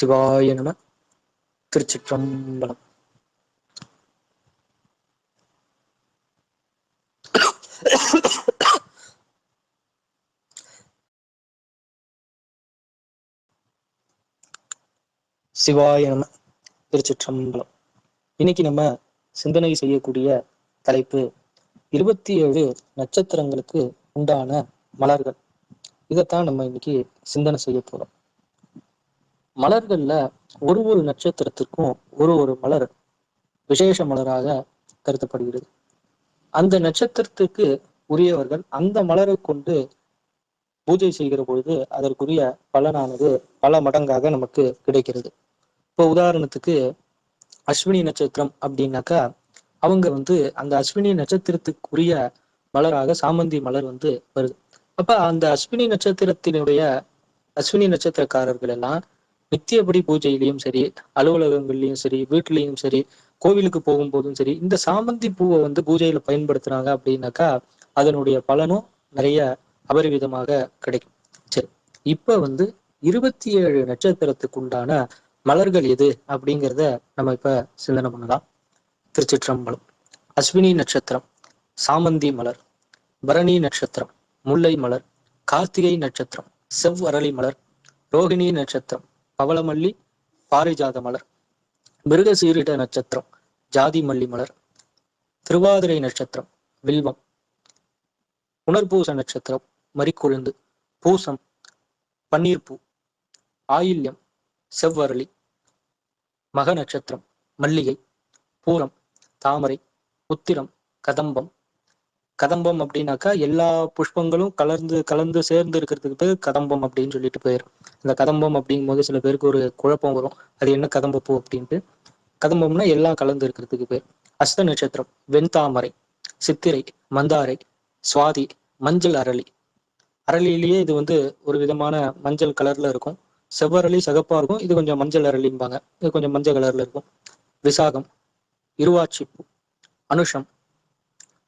சிவாய நம. திருச்சிற்றம்பலம். சிவாய நம. திருச்சிற்றம்பலம். இன்னைக்கு நம்ம சிந்தனை செய்யக்கூடிய தலைப்பு இருபத்தி ஏழு நட்சத்திரங்களுக்கு உண்டான மலர்கள். இதைத்தான் நம்ம இன்னைக்கு சிந்தனை செய்ய போறோம். மலர்கள்ல ஒரு ஒரு நட்சத்திரத்திற்கும் ஒரு ஒரு மலர் விசேஷ மலராக கருதப்படுகிறது. அந்த நட்சத்திரத்துக்கு உரியவர்கள் அந்த மலரை கொண்டு பூஜை செய்கிற பொழுது அதற்குரிய பலனானது பல மடங்காக நமக்கு கிடைக்கிறது. இப்போ உதாரணத்துக்கு அஸ்வினி நட்சத்திரம் அப்படின்னாக்கா அவங்க வந்து அந்த அஸ்வினி நட்சத்திரத்துக்குரிய மலராக சாமந்தி மலர் வந்து வருது. அப்ப அந்த அஸ்வினி நட்சத்திரத்தினுடைய அஸ்வினி நட்சத்திரக்காரர்கள் எல்லாம் நித்தியபடி பூஜையிலையும் சரி அலுவலகங்கள்லயும் சரி வீட்லயும் சரி கோவிலுக்கு போகும்போதும் சரி இந்த சாமந்தி பூவை வந்து பூஜையில பயன்படுத்துறாங்க அப்படின்னாக்கா அதனுடைய பலனும் நிறைய அபரிவிதமாக கிடைக்கும். சரி இப்ப வந்து இருபத்தி ஏழு நட்சத்திரத்துக்கு உண்டான மலர்கள் எது அப்படிங்கிறத நம்ம இப்ப சிந்தனை பண்ணலாம். திருச்சிற்றம்பலம் அஸ்வினி நட்சத்திரம் சாமந்தி மலர் பரணி நட்சத்திரம் முல்லை மலர் கார்த்திகை நட்சத்திரம் செவ்வரளி மலர் ரோகிணி நட்சத்திரம் பவளமல்லி பாரிஜாத மலர் மிருகசீரிட நட்சத்திரம் ஜாதி மல்லி மலர் திருவாதிரை நட்சத்திரம் வில்வம் புனர்பூச நட்சத்திரம் மறிக்குழுந்து பூசம் பன்னீர்பூ ஆயில்யம் செவ்வரளி மக நட்சத்திரம் மல்லிகை பூரம் தாமரை உத்திரம் கதம்பம் கதம்பம் அப்படின்னாக்கா எல்லா புஷ்பங்களும் கலந்து கலந்து சேர்ந்து இருக்கிறதுக்கு பேர் கதம்பம் அப்படின்னு சொல்லிட்டு பேர். இந்த கதம்பம் அப்படிங்கும் போது சில பேருக்கு ஒரு குழப்பம் வரும். அது என்ன கதம்பப்பூ அப்படின்ட்டு. கதம்பம்னா எல்லாம் கலந்து இருக்கிறதுக்கு பேர். அஸ்த நட்சத்திரம் வெண்தாமரை சித்திரை மந்தாரை சுவாதி மஞ்சள் அரளி. அரளியிலேயே இது வந்து ஒரு விதமான மஞ்சள் கலர்ல இருக்கும். செவ்வரளி சகப்பா இருக்கும். இது கொஞ்சம் மஞ்சள் அரளிம்பாங்க. இது கொஞ்சம் மஞ்சள் கலர்ல இருக்கும். விசாகம் இருவாட்சிப்பூ அனுஷம்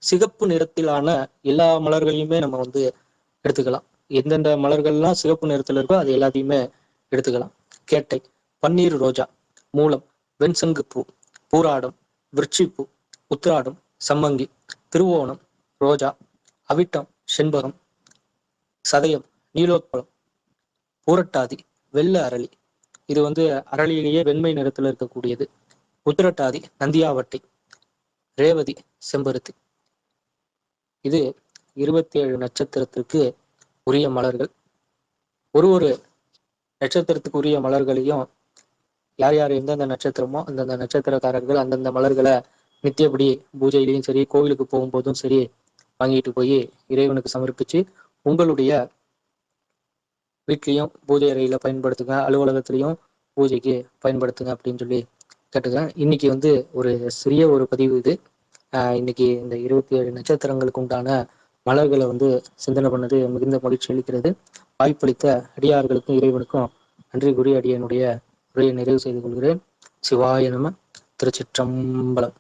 சிகப்பு நிறத்திலான எல்லா மலர்களையுமே நம்ம வந்து எடுத்துக்கலாம். எந்தெந்த மலர்கள்லாம் சிகப்பு நிறத்தில் இருக்கோ அது எல்லாத்தையுமே எடுத்துக்கலாம். கேட்டை பன்னீர் ரோஜா மூலம் வெண்சங்கு பூ பூராடம் விருட்சிப்பூ உத்திராடம் சம்மங்கி திருவோணம் ரோஜா அவிட்டம் செண்பகம் சதயம் நீலோத்பலம் பூரட்டாதி வெள்ள அரளி. இது வந்து அரளியிலேயே வெண்மை நிறத்தில் இருக்கக்கூடியது. உத்திரட்டாதி நந்தியாவட்டை ரேவதி செம்பருத்தி. இது இருபத்தி ஏழு நட்சத்திரத்திற்கு உரிய மலர்கள். ஒரு ஒரு நட்சத்திரத்துக்கு உரிய மலர்களையும் யார் யார் எந்தெந்த நட்சத்திரமோ அந்தந்த நட்சத்திரக்காரர்கள் அந்தந்த மலர்களை நித்தியப்படி பூஜையிலையும் சரி கோவிலுக்கு போகும்போதும் சரி வாங்கிட்டு போய் இறைவனுக்கு சமர்ப்பிச்சு உங்களுடைய வீட்லேயும் பூஜை அறையில பயன்படுத்துங்க அலுவலகத்திலையும் பூஜைக்கு பயன்படுத்துங்க அப்படின்னு சொல்லி கேட்டுக்கிறேன். இன்னைக்கு வந்து ஒரு சிறிய ஒரு பதிவு இது. இன்னைக்கு இந்த இருபத்தி ஏழு நட்சத்திரங்களுக்கு உண்டான மலர்களை வந்து சிந்தனை பண்ணது மிகுந்த மகிழ்ச்சி அளிக்கிறது. வாய்ப்பளித்த அடியார்களுக்கும் இறைவனுக்கும் நன்றி கூறி அடியனுடைய உரையை நிறைவு செய்து கொள்கிறேன். சிவாய நம திருச்சிற்றம்பலம்.